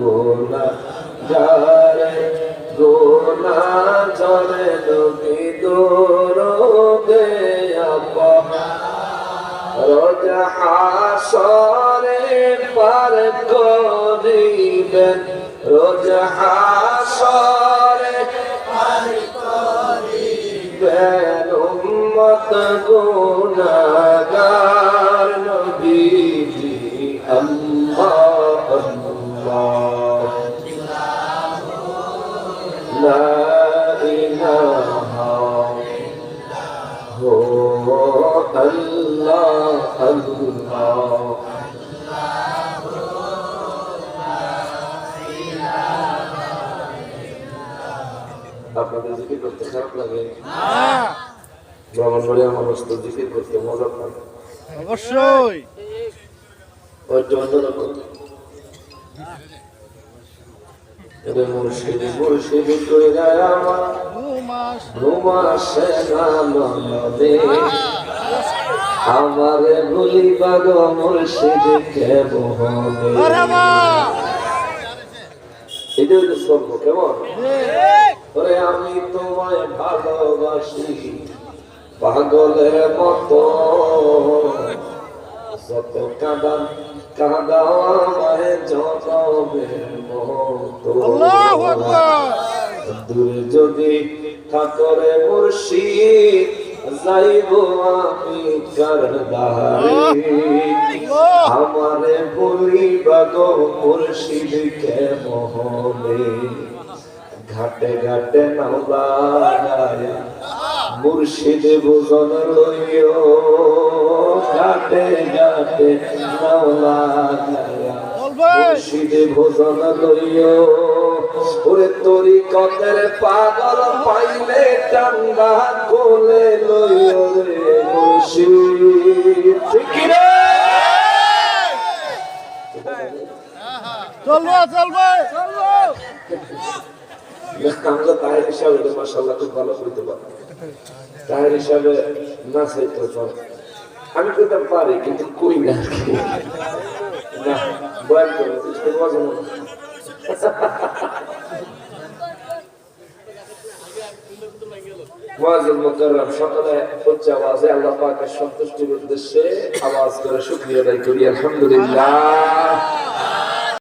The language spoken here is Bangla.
গোলা যারে গোলা চলে নবী দোর রোজা হাসরে পার করিবেন, রোজা হাসরে পার করিবেন, উম্মত গুণাগার নবীজি আল্লাহ। আপনাদের জিকির করতে খারাপ লাগে। ব্রাহ্মণবাড়িয়া মানুষ তো জিকির করতে মজা পায়। অবশ্যই। ওর জন্য এটা মুর্শিদ মুর্শিদ কইরা আমার। ভুলিবা গো মুর্শিদ কে মোহনে? এটা হইল স্বর্গ কেমন? ওরে আমি তোমায় ভালোবাসি পাগলের মতো। যত কাঁদান কাঁদাও আমায় আল্লাহু আকবার দূরে যদি ঠাকুরে মুর্শিদ, যাইব আমি আমারে বলিবা গো মুর্শিদ কে মোহনে ঘাটে ঘাটে নাওলায়া মুর্শিদ বুঝন লইও ঘাটে ঘাটে বলবে মুর্শিদে ভোজন লইও ওরে তরি কতের পাগল পাইলে টাঙ্গা কোলে লইও রে মুর্শিদ ঠিক রে? চলবো চলবো। চলবো আমরা তাহের হিসাবে মাসাল্লাহ খুব ভালো করতে পারি। তাহের হিসাবে না চাইতে পারি। আমি করতে পারি কিন্তু কই না না বয়ান করে মুআজ্জিন মুকাররম সকলে উচ্চ আওয়াজে আল্লাহ সন্তুষ্টির উদ্দেশ্যে আওয়াজ করে শুকরিয়া আদায় করি আলহামদুলিল্লাহ।